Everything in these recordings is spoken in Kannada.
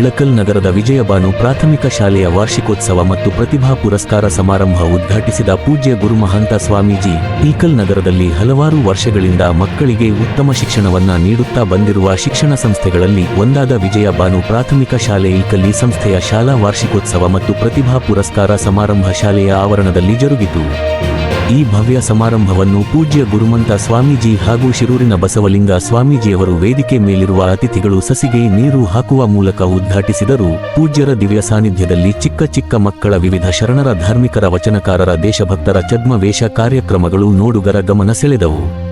ಇಳಕಲ್ ನಗರದ ವಿಜಯಬಾನು ಪ್ರಾಥಮಿಕ ಶಾಲೆಯ ವಾರ್ಷಿಕೋತ್ಸವ ಮತ್ತು ಪ್ರತಿಭಾ ಪುರಸ್ಕಾರ ಸಮಾರಂಭ ಉದ್ಘಾಟಿಸಿದ ಪೂಜ್ಯ ಗುರುಮಹಂತ ಸ್ವಾಮೀಜಿ ಈಕಲ್ ನಗರದಲ್ಲಿ ಹಲವಾರು ವರ್ಷಗಳಿಂದ ಮಕ್ಕಳಿಗೆ ಉತ್ತಮ ಶಿಕ್ಷಣವನ್ನ ನೀಡುತ್ತಾ ಬಂದಿರುವ ಶಿಕ್ಷಣ ಸಂಸ್ಥೆಗಳಲ್ಲಿ ಒಂದಾದ ವಿಜಯಬಾನು ಪ್ರಾಥಮಿಕ ಶಾಲೆ ಈ ಸಂಸ್ಥೆಯ ಶಾಲಾ ವಾರ್ಷಿಕೋತ್ಸವ ಮತ್ತು ಪ್ರತಿಭಾ ಪುರಸ್ಕಾರ ಸಮಾರಂಭ ಶಾಲೆಯ ಆವರಣದಲ್ಲಿ ಜರುಗಿತು. ಈ ಭವ್ಯ ಸಮಾರಂಭವನ್ನು ಪೂಜ್ಯ ಗುರುಮಂತ ಸ್ವಾಮೀಜಿ ಹಾಗೂ ಶಿರೂರಿನ ಬಸವಲಿಂಗ ಸ್ವಾಮೀಜಿಯವರು ವೇದಿಕೆ ಮೇಲಿರುವ ಅತಿಥಿಗಳು ಸಸಿಗೆ ನೀರು ಹಾಕುವ ಮೂಲಕ ಉದ್ಘಾಟಿಸಿದರು. ಪೂಜ್ಯರ ದಿವ್ಯ ಸಾನ್ನಿಧ್ಯದಲ್ಲಿ ಚಿಕ್ಕ ಚಿಕ್ಕ ಮಕ್ಕಳ ವಿವಿಧ ಶರಣರ ಧಾರ್ಮಿಕರ ವಚನಕಾರರ ದೇಶಭಕ್ತರ ಛದ್ಮವೇಷ ಕಾರ್ಯಕ್ರಮಗಳು ನೋಡುಗರ ಗಮನ ಸೆಳೆದವು.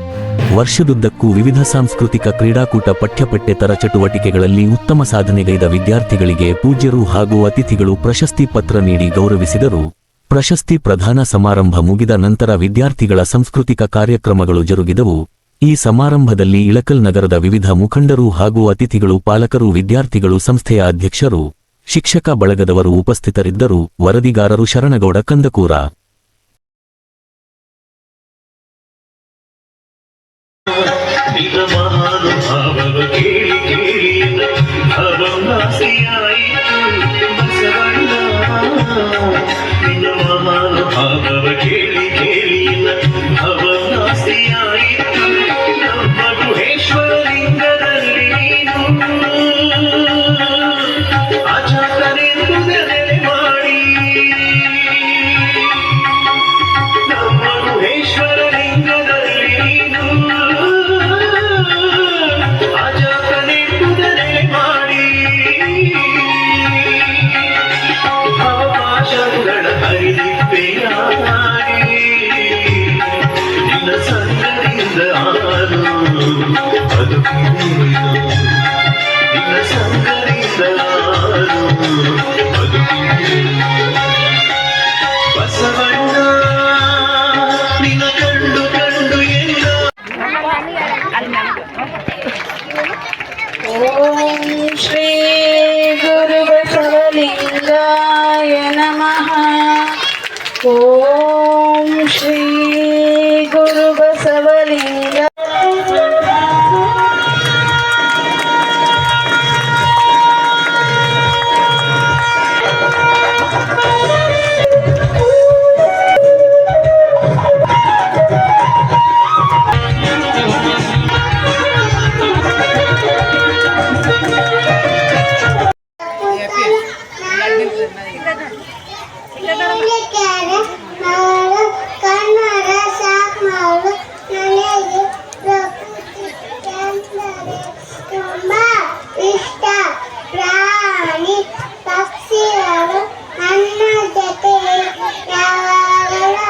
ವರ್ಷದುದ್ದಕ್ಕೂ ವಿವಿಧ ಸಾಂಸ್ಕೃತಿಕ ಕ್ರೀಡಾಕೂಟ ಪಠ್ಯಪಠ್ಯೇತರ ಚಟುವಟಿಕೆಗಳಲ್ಲಿ ಉತ್ತಮ ಸಾಧನೆಗೈದ ವಿದ್ಯಾರ್ಥಿಗಳಿಗೆ ಪೂಜ್ಯರು ಹಾಗೂ ಅತಿಥಿಗಳು ಪ್ರಶಸ್ತಿ ಪತ್ರ ನೀಡಿ ಗೌರವಿಸಿದರು. ಪ್ರಶಸ್ತಿ ಪ್ರಧಾನ ಸಮಾರಂಭ ಮುಗಿದ ನಂತರ ವಿದ್ಯಾರ್ಥಿಗಳ ಸಾಂಸ್ಕೃತಿಕ ಕಾರ್ಯಕ್ರಮಗಳು ಜರುಗಿದವು. ಈ ಸಮಾರಂಭದಲ್ಲಿ ಇಳಕಲ್ ನಗರದ ವಿವಿಧ ಮುಖಂಡರು ಹಾಗೂ ಅತಿಥಿಗಳು, ಪಾಲಕರು, ವಿದ್ಯಾರ್ಥಿಗಳು, ಸಂಸ್ಥೆಯ ಅಧ್ಯಕ್ಷರು, ಶಿಕ್ಷಕ ಬಳಗದವರು ಉಪಸ್ಥಿತರಿದ್ದರು. ವರದಿಗಾರರು ಶರಣಗೌಡ, ಕಂದಕೂರ. ஓம் ஸ்ரீ குரு பிரசவலிங்காய நம ஓ ತುಂಬಾ ಇಷ್ಟ ಪ್ರಾಣಿ ಪಕ್ಷಿಗಳು ನನ್ನ ಜೊತೆ ಯಾವಾಗಲೂ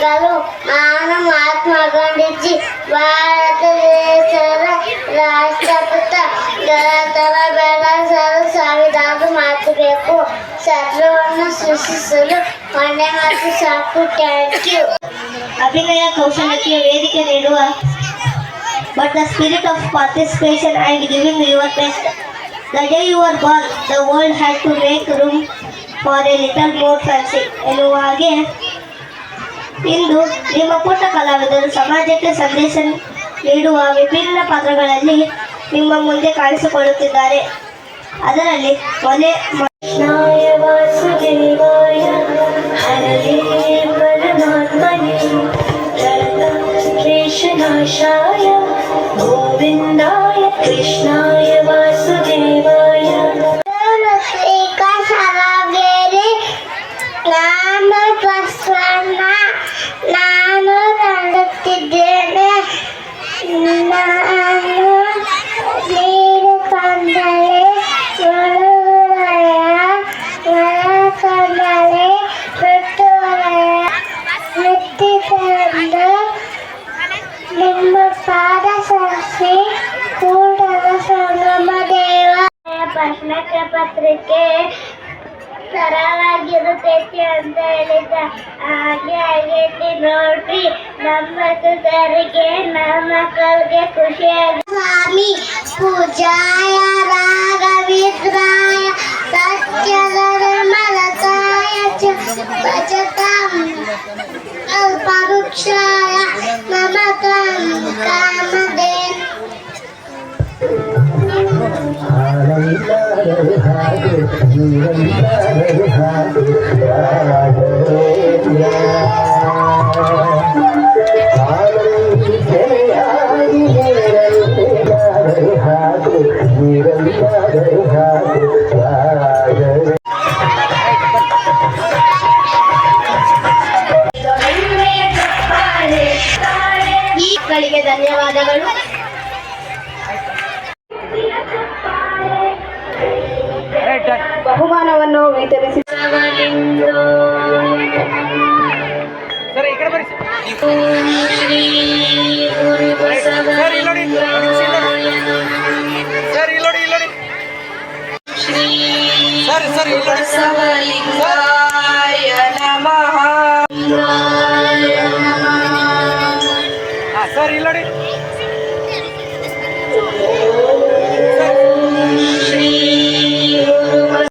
ಗಳು ನಾನು ಮಹಾತ್ಮ ಗಾಂಧೀಜಿ ಭಾರತ ದೇಶದ ರಾಷ್ಟ್ರಪಿತ ಗೆಳತನ ಬೆಳೆಸಲು ಸಾವಿರಾರು ಮಾತು ಬೇಕು ಸರ್ವವನ್ನು ಸೃಷ್ಟಿಸಲು ಒಂದೇ ಮಾತು ಸಾಕು ಥ್ಯಾಂಕ್ ಯು ಅಭಿನಯ ಕೌಶಲ್ಯಕ್ಕೆ ವೇದಿಕೆ ನೀಡುವ but the spirit of participation and giving your best the day you are born the world had to make room for a little more fancy ಎನ್ನುವ ಹಾಗೆ ಇಂದು ನಿಮ್ಮ ಪುಟ್ಟ ಕಲಾವಿದರು ಸಮಾಜಕ್ಕೆ ಸಂದೇಶ ನೀಡುವ ವಿಭಿನ್ನ ಪಾತ್ರಗಳಲ್ಲಿ ನಿಮ್ಮ ಮುಂದೆ ಕಾಣಿಸಿಕೊಳ್ಳುತ್ತಿದ್ದಾರೆ. ಅದರಲ್ಲಿ ಮೊನೆ ಕೃಷ್ಣಾಯ ನಾನು ಬಸವಣ್ಣ ನಾನು ನಂಡುತ್ತಿದ್ದೇನೆ ನಾನು ನೀರು ಕಂಡರೆ ಒಳಗುಳೆಯ ಮರ ಕಂಡರೆ ಸುತ್ತುವರೆಯ ಮೆತ್ತಿಕೊಂಡು ನಿಮ್ಮ ಪಾದ ಸರಿಸಿ ಕೂಡಲ ಸಂಗಮ ದೇವ ಪ್ರಶ್ನಕ್ಕೆ ಪತ್ರಿಕೆ ಸರಳಾಗಿರುತ್ತೈತಿ ಅಂತ ಹೇಳಿದ್ದ ಹಾಗೆ ಆಗೈತಿ ನೋಡ್ರಿ ನಮ್ಮ ಸುಧರಿಗೆ ನಮ್ಮ ಮಕ್ಕಳಿಗೆ ಖುಷಿಯಾಗಿ ಸ್ವಾಮಿ ಪೂಜಾಯ ರಾಘವೇಂದ್ರಾಯ ಸತ್ಯದ ನಿರ್ಮಲತಾಯ ಚ ಭಜತಾಂ ಅಲ್ಪವೃಕ್ಷಾಯ ಮಮತಾಂ ಕಾಮಧೇನು ಈ ಮಕ್ಕಳಿಗೆ ಧನ್ಯವಾದಗಳು ಬಸವಲಿಂಗಾಯ ನಮಃ ಸರ್ ಇಲ್ಲ ನೋಡಿ